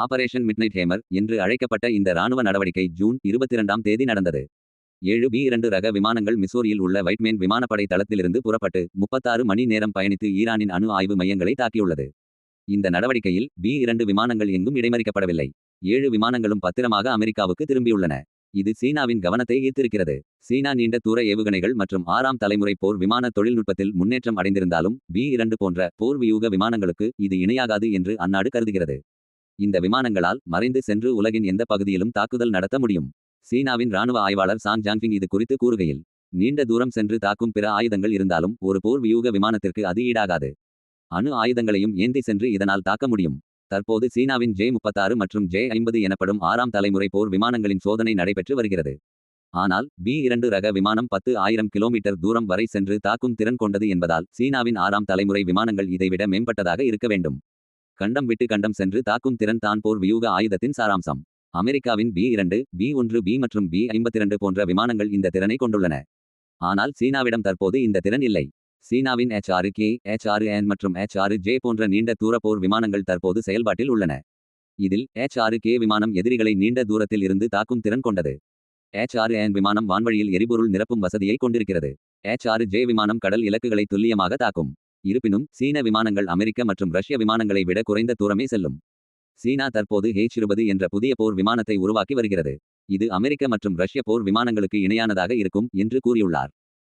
Operation midnight hammer என்று அழைக்கப்பட்ட இந்த ராணுவ நடவடிக்கை ஜூன் இருபத்திரண்டாம் தேதி நடந்தது. ஏழு பி இரண்டு ரக விமானங்கள் மிசோரியில் உள்ள வைட்மேன் விமானப்படை தளத்திலிருந்து புறப்பட்டு முப்பத்தாறு மணி நேரம் பயணித்து ஈரானின் அணு ஆய்வு மையங்களை தாக்கியுள்ளது. இந்த நடவடிக்கையில் பி இரண்டு விமானங்கள் எங்கும் இடைமறிக்கப்படவில்லை. ஏழு விமானங்களும் பத்திரமாக அமெரிக்காவுக்கு திரும்பியுள்ளன. இது சீனாவின் கவனத்தை ஈர்த்திருக்கிறது. சீனா நீண்ட தூர ஏவுகணைகள் மற்றும் ஆறாம் தலைமுறை போர் விமான தொழில்நுட்பத்தில் முன்னேற்றம் அடைந்திருந்தாலும் பி இரண்டு போன்ற போர் வியூக விமானங்களுக்கு இது இணையாகாது என்று அந்நாடு கருதுகிறது. இந்த விமானங்களால் மறைந்து சென்று உலகின் எந்த பகுதியிலும் தாக்குதல் நடத்த முடியும். சீனாவின் ராணுவ ஆய்வாளர் சாங் ஜாங்பிங் இது குறித்து கூறுகையில் நீண்ட தூரம் சென்று தாக்கும் பிற ஆயுதங்கள் இருந்தாலும் ஒரு போர் வியூக விமானத்திற்கு அது ஈடாகாது. அணு ஆயுதங்களையும் ஏந்தி சென்று இதனால் தாக்க முடியும். தற்போது சீனாவின் ஜே முப்பத்தாறு மற்றும் ஜே ஐம்பது எனப்படும் ஆறாம் தலைமுறை போர் விமானங்களின் சோதனை நடைபெற்று வருகிறது. ஆனால் பி இரண்டு ரக விமானம் பத்து ஆயிரம் கிலோமீட்டர் தூரம் வரை சென்று தாக்கும் திறன் கொண்டது என்பதால் சீனாவின் ஆறாம் தலைமுறை விமானங்கள் இதைவிட மேம்பட்டதாக இருக்க வேண்டும். கண்டம் விட்டு கண்டம் சென்று தாக்கும் திறன் தான் போர் வியூக ஆயுதத்தின் சாராம்சம். அமெரிக்காவின் பி இரண்டு பி ஒன்று பி மற்றும் பி ஐம்பத்திரண்டு போன்ற விமானங்கள் இந்த திறனை கொண்டுள்ளன. ஆனால் சீனாவிடம் தற்போது இந்த திறன் இல்லை. சீனாவின் எச் ஆறு கே எச் ஆறு என் மற்றும் எச் ஆறு ஜே போன்ற நீண்ட தூர போர் விமானங்கள் தற்போது செயல்பாட்டில் உள்ளன. இதில் எச் ஆறு கே விமானம் எதிரிகளை நீண்ட தூரத்தில் இருந்து தாக்கும் திறன் கொண்டது. எச் ஆறு என் விமானம் வான்வழியில் எரிபொருள் நிரப்பும் வசதியை கொண்டிருக்கிறது. எச் ஆறு ஜே விமானம் கடல் இலக்குகளை துல்லியமாக தாக்கும். இருப்பினும் சீன விமானங்கள் அமெரிக்க மற்றும் ரஷ்ய விமானங்களை விட குறைந்த தூரமே செல்லும். சீனா தற்போது ஹெச் இருபது என்ற புதிய போர் விமானத்தை உருவாக்கி வருகிறது. இது அமெரிக்க மற்றும் ரஷ்ய போர் விமானங்களுக்கு இணையானதாக இருக்கும் என்று கூறியுள்ளார்.